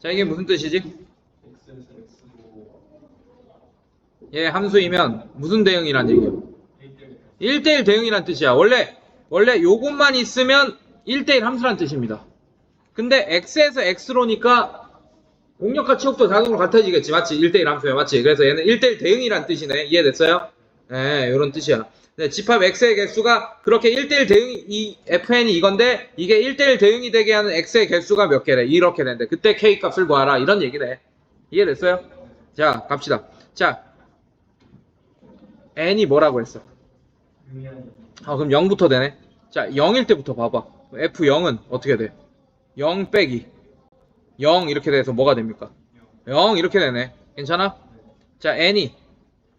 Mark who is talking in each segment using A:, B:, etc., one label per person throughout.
A: 자, 이게 무슨 뜻이지? 얘 함수이면 무슨 대응이란 얘기야? 1대1 대응이란 뜻이야. 원래, 원래 요것만 있으면 1대1 함수란 뜻입니다. 근데 x에서 x로니까 공력과 치역도 자동으로 같아지겠지. 맞지? 1대1 함수야. 맞지? 그래서 얘는 1대1 대응이란 뜻이네. 이해됐어요? 네, 요런 뜻이야. 네, 집합 x의 개수가 그렇게 1대1 대응이, 이 fn이 이건데, 이게 1대1 대응이 되게 하는 x의 개수가 몇 개래? 이렇게 되는데, 그때 k 값을 구하라. 이런 얘기네. 이해됐어요? 자, 갑시다. 자, n이 뭐라고 했어? 아, 그럼 0부터 되네. 자, 0일 때부터 봐봐. F0은 어떻게 돼? 0 빼기. 0 이렇게 돼서 뭐가 됩니까? 0 이렇게 되네. 괜찮아? 자, n이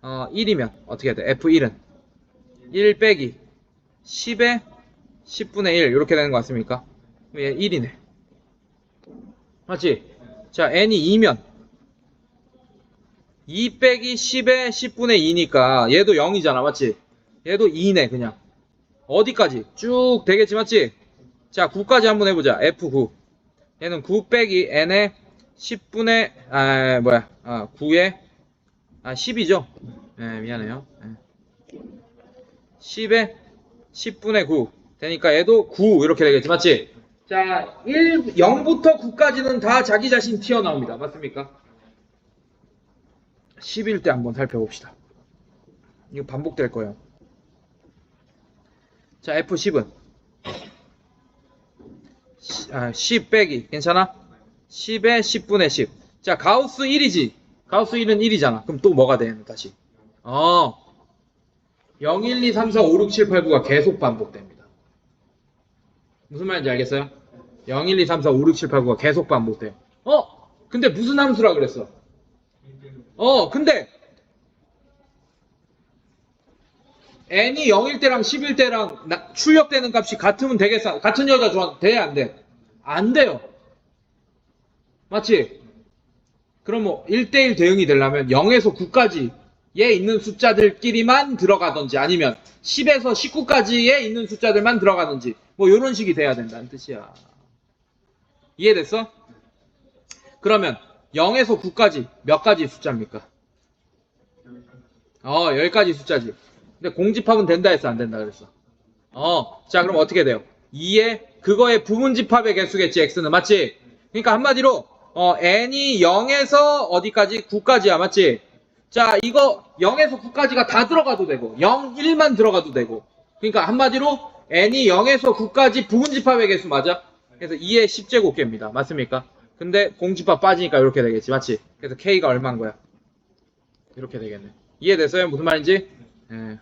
A: 어, 1이면 어떻게 돼? F1은 1 빼기 10에 10분의 1 이렇게 되는 것 같습니까? 얘 1이네. 맞지? 자, n이 2면 2 빼기 10에 10분의 2니까 얘도 0이잖아. 맞지? 얘도 2네 그냥. 어디까지? 쭉 되겠지 맞지? 자 9까지 한번 해보자. F9 얘는 9 빼기 n의 10분의 아 뭐야 아 9의 아 10이죠? 네 미안해요. 네. 10의 10분의 9 되니까 얘도 9 이렇게 되겠지 맞지? 자 1, 0부터 9까지는 다 자기 자신 튀어나옵니다. 맞습니까? 10일 때 한번 살펴봅시다. 이거 반복될 거예요. 자, F10은 아, 10 빼기 괜찮아? 10에 10분의 10. 자, 가우스 1이지. 가우스 1은 1이잖아. 그럼 또 뭐가 돼? 다시. 어. 0, 1, 2, 3, 4, 5, 6, 7, 8, 9가 계속 반복됩니다. 무슨 말인지 알겠어요? 0, 1, 2, 3, 4, 5, 6, 7, 8, 9가 계속 반복돼요. 어? 근데 무슨 함수라 그랬어? 어, 근데 n이 0일 때랑 10일 때랑 나- 출력되는 값이 같으면 되겠어. 같은 여자 좋아. 돼? 안 돼? 안 돼요. 맞지? 그럼 뭐 1대1 대응이 되려면 0에서 9까지 에 있는 숫자들끼리만 들어가든지 아니면 10에서 19까지에 있는 숫자들만 들어가든지 뭐 이런 식이 돼야 된다는 뜻이야. 이해됐어? 그러면 0에서 9까지 몇 가지 숫자입니까? 어, 10가지 숫자지. 근데 공집합은 된다 했어, 안 된다 그랬어? 어, 자, 그럼 어떻게 돼요? 2의 그거의 부분집합의 개수겠지, x는. 맞지? 그러니까 한마디로, 어, n이 0에서 어디까지? 9까지야, 맞지? 자, 이거 0에서 9까지가 다 들어가도 되고, 0, 1만 들어가도 되고. 그러니까 한마디로, n이 0에서 9까지 부분집합의 개수 맞아? 그래서 2의 10제곱개입니다. 맞습니까? 근데 공집합 빠지니까 이렇게 되겠지, 맞지? 그래서 k가 얼마인 거야? 이렇게 되겠네. 이해됐어요? 무슨 말인지? 예.